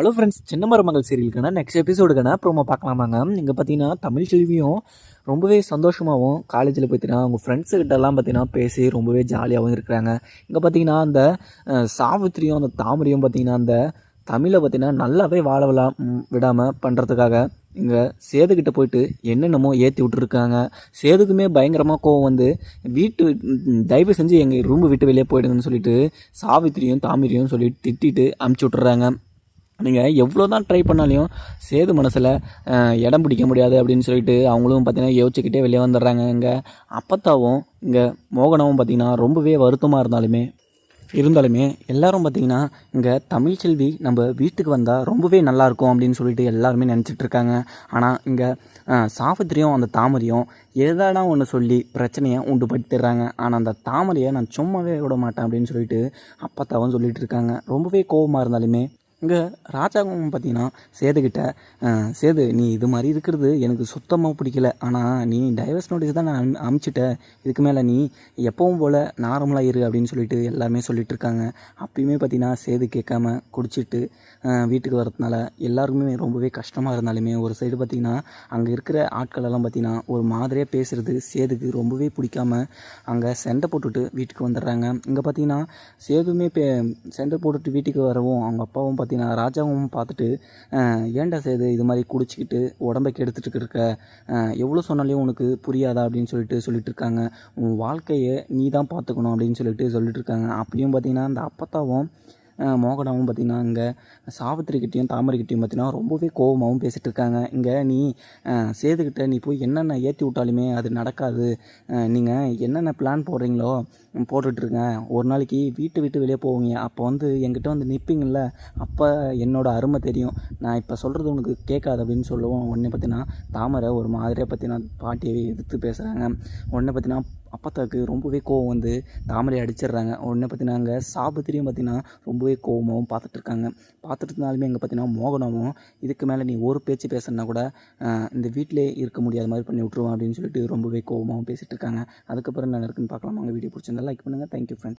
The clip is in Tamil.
ஹலோ ஃப்ரெண்ட்ஸ் சின்ன மருமகள் சீரியலுக்கான நெக்ஸ்ட் எபிசோடுக்கான ப்ரோமோ பார்க்கலாமாங்க. இங்கே பார்த்தீங்கன்னா தமிழ் செல்வியும் ரொம்பவே சந்தோஷமாகவும் காலேஜில் பார்த்தீங்கன்னா அவங்க ஃப்ரெண்ட்ஸுக்கிட்டலாம் பார்த்தீங்கன்னா பேசி ரொம்பவே ஜாலியாகவும் இருக்கிறாங்க. இங்கே பார்த்தீங்கன்னா அந்த சாவித்திரியும் அந்த தாமரையும் பார்த்தீங்கன்னா அந்த தமிழை பார்த்தீங்கன்னா நல்லாவே வாழ விழா விடாமல் பண்ணுறதுக்காக இங்கே சேதுக்கிட்ட போயிட்டு என்னென்னமோ ஏற்றி விட்டுருக்காங்க. சேதுக்குமே பயங்கரமாக கோவம் வந்து வீட்டு தயவு செஞ்சு எங்கள் ரூம் விட்டு வெளியே போயிடுங்கன்னு சொல்லிட்டு சாவித்திரியும் தாமிரியும் சொல்லிட்டு திட்டிட்டு அமுச்சு விட்டுறாங்க. நீங்கள் எவ்வளோ தான் ட்ரை பண்ணாலையும் சேது மனசில் இடம் பிடிக்க முடியாது அப்படின்னு சொல்லிட்டு அவங்களும் பார்த்தீங்கன்னா யோசிச்சுக்கிட்டே வெளியே வந்துடுறாங்க. இங்கே அப்பத்தாவும் இங்கே மோகனாவும் பார்த்தீங்கன்னா ரொம்பவே வருத்தமாக இருந்தாலுமே இருந்தாலுமே எல்லாரும் பார்த்தீங்கன்னா இங்கே தமிழ் செல்வி நம்ம வீட்டுக்கு வந்தால் ரொம்பவே நல்லாயிருக்கும் அப்படின்னு சொல்லிட்டு எல்லாருமே நினச்சிட்ருக்காங்க ஆனால் இங்கே சாவித்திரியும் அந்த தாமரையும் ஏதாடா ஒன்று சொல்லி பிரச்சனையை உண்டு படுத்திடுறாங்க ஆனால் அந்த தாமரையை நான் சும்மாவே விட மாட்டேன் அப்படின்னு சொல்லிட்டு அப்பத்தாவும் சொல்லிட்டு இருக்காங்க. ரொம்பவே கோபமாக இருந்தாலுமே இங்கே ராஜாவும் பார்த்தீங்கன்னா சேதுக்கிட்ட சேது நீ இது மாதிரி இருக்கிறது எனக்கு சுத்தமாக பிடிக்கல. ஆனால் நீ டைவர்ஸ் நோட்டீஸ் தான் நான் அமுச்சிட்டேன். அனுப்பிச்சிட்ட இதுக்கு மேலே நீ எப்பவும் போல் நார்மலாக இரு அப்படின்னு சொல்லிட்டு எல்லாருமே சொல்லிட்டு இருக்காங்க. அப்பயுமே பார்த்தீங்கன்னா சேது கேட்காம குடிச்சிட்டு வீட்டுக்கு வரதுனால எல்லாருக்குமே ரொம்பவே கஷ்டமாக இருந்தாலுமே ஒரு சைடு பார்த்தீங்கன்னா அங்கே இருக்கிற ஆட்கள் எல்லாம் பார்த்தீங்கன்னா ஒரு மாதிரியாக பேசுகிறது சேதுக்கு ரொம்பவே பிடிக்காம அங்கே சண்டை போட்டுட்டு வீட்டுக்கு வந்துடுறாங்க. இங்கே பார்த்தீங்கன்னா சேதுமே பே சண்டை போட்டுட்டு வீட்டுக்கு வரவும் அவங்க அப்பாவும் பார்த்தீங்கன்னா பார்த்தீங்கன்னா ராஜாவும் பார்த்துட்டு ஏன்டா சேது இது மாதிரி குடிச்சிக்கிட்டு உடம்பை கெடுத்துட்டு இருக்க எவ்வளோ சொன்னாலையும் உனக்கு புரியாதா? அப்படின்னு சொல்லிட்டு சொல்லிட்டு இருக்காங்க உன் வாழ்க்கையை நீ தான் பார்த்துக்கணும் அப்படின்னு சொல்லிட்டு சொல்லிட்டு இருக்காங்க அப்பயும் பார்த்தீங்கன்னா அந்த அப்பத்தாவும் மோகனாவும் பார்த்தீங்கன்னா இங்கே சாவித்திரிக்கிட்டையும் தாமரைக்கிட்டையும் பார்த்தீங்கன்னா ரொம்பவே கோபமாகவும் பேசிகிட்டு இருக்காங்க இங்கே நீ சேதுக்கிட்ட நீ போய் என்னென்ன ஏற்றி விட்டாலுமே அது நடக்காது. நீங்கள் என்னென்ன பிளான் போடுறீங்களோ போட்டுட்ருங்க ஒரு நாளைக்கு வீட்டு விட்டு வெளியே போவீங்க. அப்போ வந்து என்கிட்ட வந்து நிற்பீங்கள்ல அப்போ என்னோடய அருமை தெரியும். நான் இப்போ சொல்கிறது உனக்கு கேட்காது அப்படின்னு சொல்லுவோம். உடனே பார்த்தீங்கன்னா தாமரை ஒரு மாதிரியாக பார்த்தீங்கன்னா பாட்டியவே எதிர்த்து பேசுகிறாங்க உடனே பார்த்தீங்கன்னா அப்பத்தாக்கு ரொம்பவே கோவம் வந்து தாமரையை அடிச்சிடுறாங்க. உடனே பார்த்தீங்கன்னா அங்கே சாபத்திரியும் பார்த்தீங்கன்னா ரொம்பவே கோவமாகவும் பார்த்துட்டு இருக்காங்க பார்த்துட்டு இருந்தாலுமே அங்கே பார்த்தீங்கன்னா மோகனமும் இதுக்கு மேலே நீ ஒரு பேச்சு பேசுனா கூட இந்த வீட்டிலே இருக்க முடியாத மாதிரி பண்ணி விட்ருவோம் அப்படின்னு சொல்லிட்டு ரொம்பவே கோவமாகவும் பேசிகிட்டு இருக்காங்க அதுக்கப்புறம் என்ன இருக்குன்னு பார்க்கலாமா அவங்க வீடியோ பிடிச்சிருந்தா லைக் பண்ணுங்கள் தேங்க்யூ ஃப்ரெண்ட்